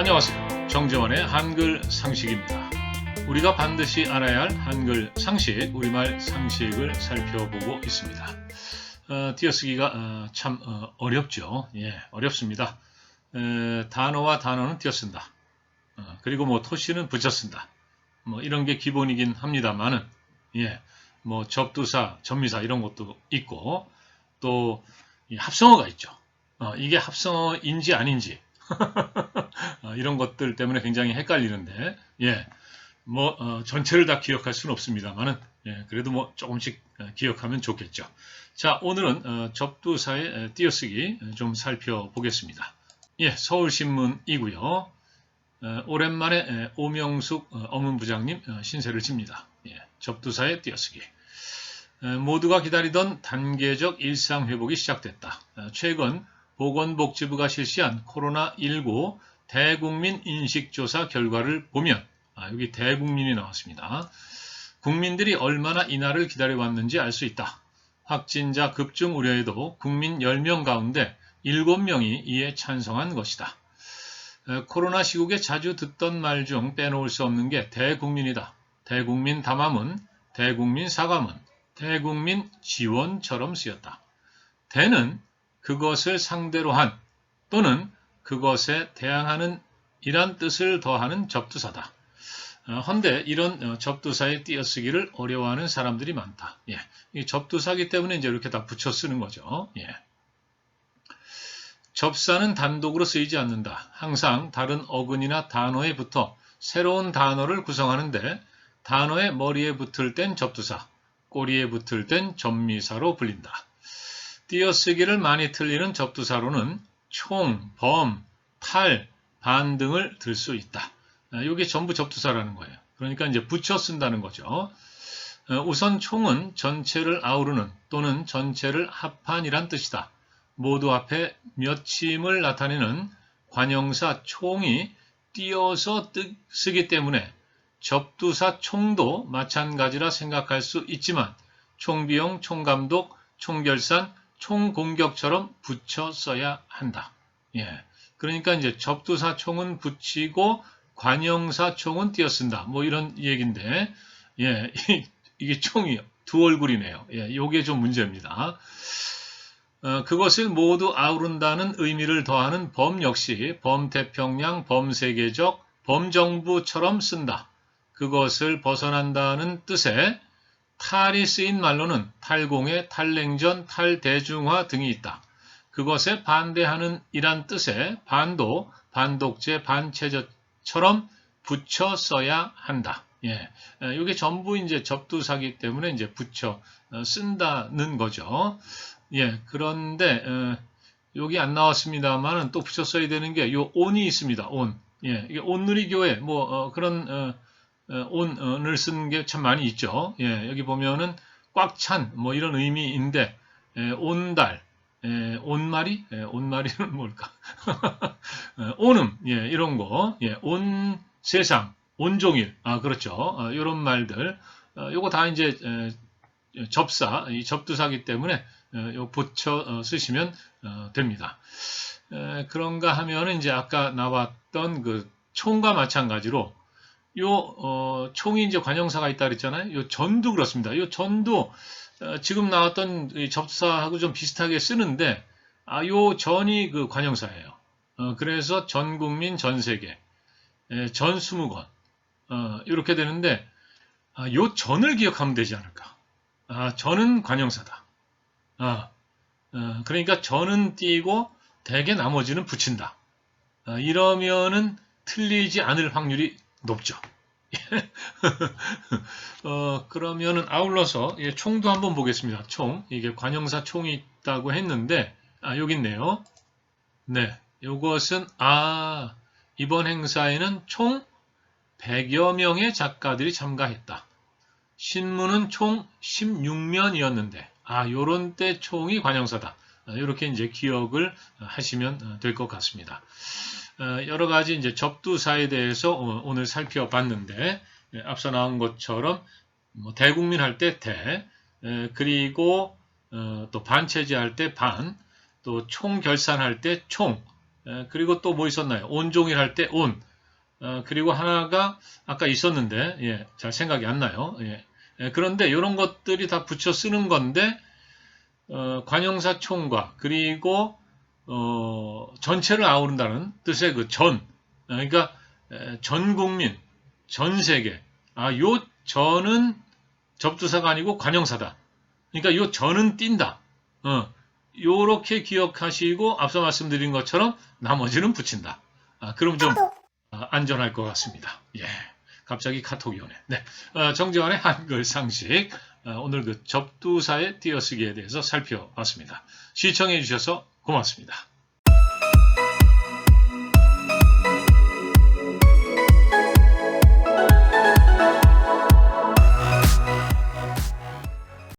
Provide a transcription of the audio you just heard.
안녕하세요. 정재원의 한글 상식입니다. 우리가 반드시 알아야 할 한글 상식, 우리말 상식을 살펴보고 있습니다. 어, 띄어쓰기가 어, 참 어, 어렵죠. 예, 어렵습니다. 에, 단어와 단어는 띄어쓴다. 어, 그리고 뭐 토시는 붙여쓴다. 뭐 이런 게 기본이긴 합니다만은 예, 뭐 접두사, 접미사 이런 것도 있고 또이 합성어가 있죠. 어, 이게 합성어인지 아닌지 어, 이런 것들 때문에 굉장히 헷갈리는데 예, 뭐 어, 전체를 다 기억할 수는 없습니다만은 예, 그래도 뭐 조금씩 어, 기억하면 좋겠죠. 자, 오늘은 어, 접두사의 에, 띄어쓰기 에, 좀 살펴보겠습니다. 예, 서울신문이고요. 어, 오랜만에 에, 오명숙 어, 어문부장님 어, 신세를 집니다. 예, 접두사의 띄어쓰기. 에, 모두가 기다리던 단계적 일상 회복이 시작됐다. 어, 최근 보건복지부가 실시한 코로나19 대국민 인식조사 결과를 보면 아, 여기 대국민이 나왔습니다. 국민들이 얼마나 이날을 기다려왔는지 알 수 있다. 확진자 급증 우려에도 국민 10명 가운데 7명이 이에 찬성한 것이다. 에, 코로나 시국에 자주 듣던 말 중 빼놓을 수 없는 게 대국민이다. 대국민 담화문, 대국민 사과문, 대국민 지원처럼 쓰였다. 대는 그것을 상대로 한 또는 그것에 대항하는 이란 뜻을 더하는 접두사다. 어, 헌데 이런 어, 접두사의 띄어쓰기를 어려워하는 사람들이 많다. 예. 이 접두사기 때문에 이제 이렇게 다 붙여 쓰는 거죠. 예. 접사는 단독으로 쓰이지 않는다. 항상 다른 어근이나 단어에 붙어 새로운 단어를 구성하는데 단어의 머리에 붙을 땐 접두사, 꼬리에 붙을 땐 접미사로 불린다. 띄어쓰기를 많이 틀리는 접두사로는 총, 범, 탈, 반 등을 들 수 있다. 이게 전부 접두사라는 거예요. 그러니까 이제 붙여 쓴다는 거죠. 어, 우선 총은 전체를 아우르는 또는 전체를 합한이란 뜻이다. 모두 앞에 몇침을 나타내는 관형사 총이 띄어서 뜨- 쓰기 때문에 접두사 총도 마찬가지라 생각할 수 있지만 총비용, 총감독, 총결산, 총공격처럼 붙여 써야 한다. 예. 그러니까 이제 접두사 총은 붙이고 관형사 총은 띄어 쓴다. 뭐 이런 얘기인데, 예. 이게 총이 두 얼굴이네요. 예. 요게 좀 문제입니다. 어, 그것을 모두 아우른다는 의미를 더하는 범 역시 범태평양, 범세계적, 범정부처럼 쓴다. 그것을 벗어난다는 뜻의 탈이 쓰인 말로는 탈공회, 탈냉전, 탈대중화 등이 있다. 그것에 반대하는 이란 뜻의 반도, 반독재, 반체제처럼 붙여 써야 한다. 예, 이게 전부 이제 접두사기 때문에 이제 붙여 어, 쓴다는 거죠. 예, 그런데 어, 여기 안 나왔습니다만은 또 붙여 써야 되는 게 요 온이 있습니다. 온. 예, 이게 온누리 교회 뭐 어, 그런 어, 어, 온을 쓰는 게 참 많이 있죠. 예, 여기 보면은 꽉 찬 뭐 이런 의미인데 예, 온달, 예, 온마리, 예, 온마리는 뭘까? 예, 온음, 예, 이런 거, 예, 온 세상, 온종일, 아 그렇죠. 어, 이런 말들, 어, 요거 다 이제 에, 접사, 이 접두사기 때문에 어, 요 붙여 어, 쓰시면 어, 됩니다. 에, 그런가 하면은 이제 아까 나왔던 그 총과 마찬가지로 요 어, 총이 이제 관형사가 있다 그랬잖아요. 요 전도 그렇습니다. 요 전도 어, 지금 나왔던 이 접사하고 좀 비슷하게 쓰는데 아, 요 전이 그 관형사예요. 어, 그래서 전 국민 전 세계 에, 전 스무건 어, 이렇게 되는데 아, 요 전을 기억하면 되지 않을까? 아, 전은 관형사다. 아, 어, 그러니까 전은 띄고 대개 나머지는 붙인다. 아, 이러면은 틀리지 않을 확률이 높죠. 어, 그러면은 아울러서 예, 총도 한번 보겠습니다. 총. 이게 관형사 총이 있다고 했는데, 아, 여기 있네요. 네. 요것은, 아, 이번 행사에는 총 100여 명의 작가들이 참가했다. 신문은 총 16면이었는데, 아, 요런 때 총이 관형사다. 이렇게 이제 기억을 하시면 될 것 같습니다. 어, 여러 가지 이제 접두사에 대해서 어, 오늘 살펴봤는데 예, 앞서 나온 것처럼 뭐 대국민 할 때 대, 에, 그리고 어, 또 반체제 할 때 반, 또 총결산할 때 총, 에, 그리고 또 뭐 있었나요? 온종일 할 때 온. 어, 그리고 하나가 아까 있었는데 예, 잘 생각이 안 나요. 예. 예, 그런데 이런 것들이 다 붙여 쓰는 건데 어, 관용사 총과 그리고 어, 전체를 아우른다는 뜻의 그 전, 어, 그러니까 에, 전 국민, 전 세계. 아, 요 전은 접두사가 아니고 관용사다. 그러니까 요 전은 띈다. 어, 요렇게 기억하시고 앞서 말씀드린 것처럼 나머지는 붙인다. 아, 그럼 좀 아, 안전할 것 같습니다. 예. 갑자기 카톡이 오네. 네. 어, 정재환의 한글 상식. 어, 오늘 그 접두사의 띄어쓰기에 대해서 살펴봤습니다. 시청해 주셔서 고맙습니다.